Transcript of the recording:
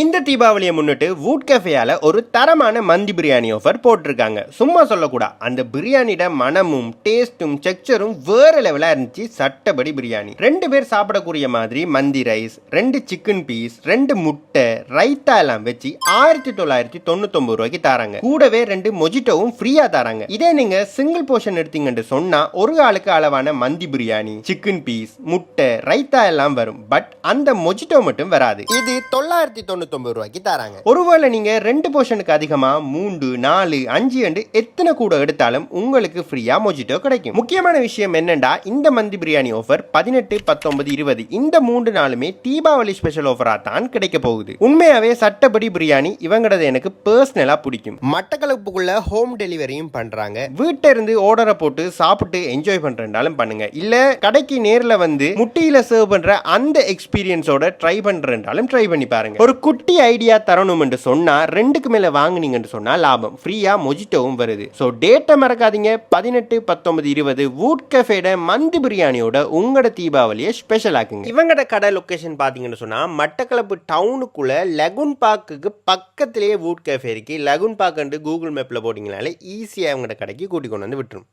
இந்த தீபாவளியை முன்னிட்டு வூட் கேஃபேயால் ஒரு தரமான மந்தி பிரியாணி ஆஃபர் போட்டிருக்காங்க. சும்மா சொல்லக்கூடாது அந்த பிரியாணியோட மனமும் டேஸ்ட்டும் டெக்ஸ்சரும் வேறு லெவலாக இருந்துச்சு சட்டப்படி பிரியாணி. ரெண்டு பேர் சாப்பிடக்கூடிய மாதிரி மந்தி ரைஸ் ரெண்டு சிக்கன் பீஸ் ரெண்டு முட்டை ரைத்தா எல்லாம் வச்சு ஆயிரத்தி தொள்ளாயிரத்தி தொண்ணூத்தொம்பது ரூபாய்க்கு தராங்க. கூடவே ரெண்டு மொஜிட்டோவும் ஃப்ரீயாக தராங்க. இதே நீங்கள் சிங்கிள் போர்ஷன் எடுத்தீங்கன்னு சொன்னால் ஒரு ஆளுக்கு அளவான மந்தி பிரியாணி சிக்கன் பீஸ் முட்டை ரைத்தா எல்லாம் வரும். பட் அந்த மொஜிட்டோ மட்டும் வராது. இது தொள்ளாயிரத்தி தொண்ணூறு தொண்ணூத்தொன்பது ரூபாய்க்கு தராங்க. ஒருவேளை நீங்க ரெண்டு போர்ஷனுக்கு அதிகமா மூன்று நாலு அஞ்சு அண்டு எத்தனை கூட எடுத்தாலும் உங்களுக்கு ஃப்ரீயா மொஜிட்டோ கிடைக்கும். முக்கியமான விஷயம் என்னண்டா இந்த மந்தி பிரியாணி ஆஃபர் பதினெட்டு பத்தொன்பது இருபது இந்த மூன்று நாளுமே தீபாவளி ஸ்பெஷல் ஆஃபரா தான் கிடைக்க போகுது. உண்மையாவே சட்டப்படி பிரியாணி இவங்களது எனக்கு பர்சனலா பிடிக்கும். மட்டக்களப்புக்குள்ள ஹோம் டெலிவரியும் பண்றாங்க. வீட்டை இருந்து ஆர்டரை போட்டு சாப்பிட்டு என்ஜாய் பண்றேன்னாலும் பண்ணுங்க. இல்ல கடைக்கு நேர்ல வந்து முட்டியில சர்வ் பண்ற அந்த எக்ஸ்பீரியன்ஸோட ட்ரை பண்றேன்னாலும் ட்ரை பண்ணி பாருங்க. ஒரு குட்டி ஐடியா தரணும் என்று சொன்னால் ரெண்டுக்கு மேலே வாங்குனீங்கன்னு சொன்னால் லாபம். ஃப்ரீயாக மொஜிட்டோவும் வருது. ஸோ டேட்டை மறக்காதீங்க. பதினெட்டு பத்தொன்பது இருபது வூட் கஃபேட மந்தி பிரியாணியோட உங்களோட தீபாவளியை ஸ்பெஷல் ஆக்குங்க. இவங்களோட கடை லொக்கேஷன் பார்த்தீங்கன்னு சொன்னால் மட்டக்களப்பு டவுனுக்குள்ளே லெகுன் பார்க்குக்கு பக்கத்திலேயே வூட் கஃபே இருக்கு. லெகுன் பார்க்குன்ட்டு கூகுள் மேப்பில் போட்டிங்கனாலே ஈஸியாக அவங்களோட கடைக்கு கூட்டிக் கொண்டு வந்து விட்டுரும்.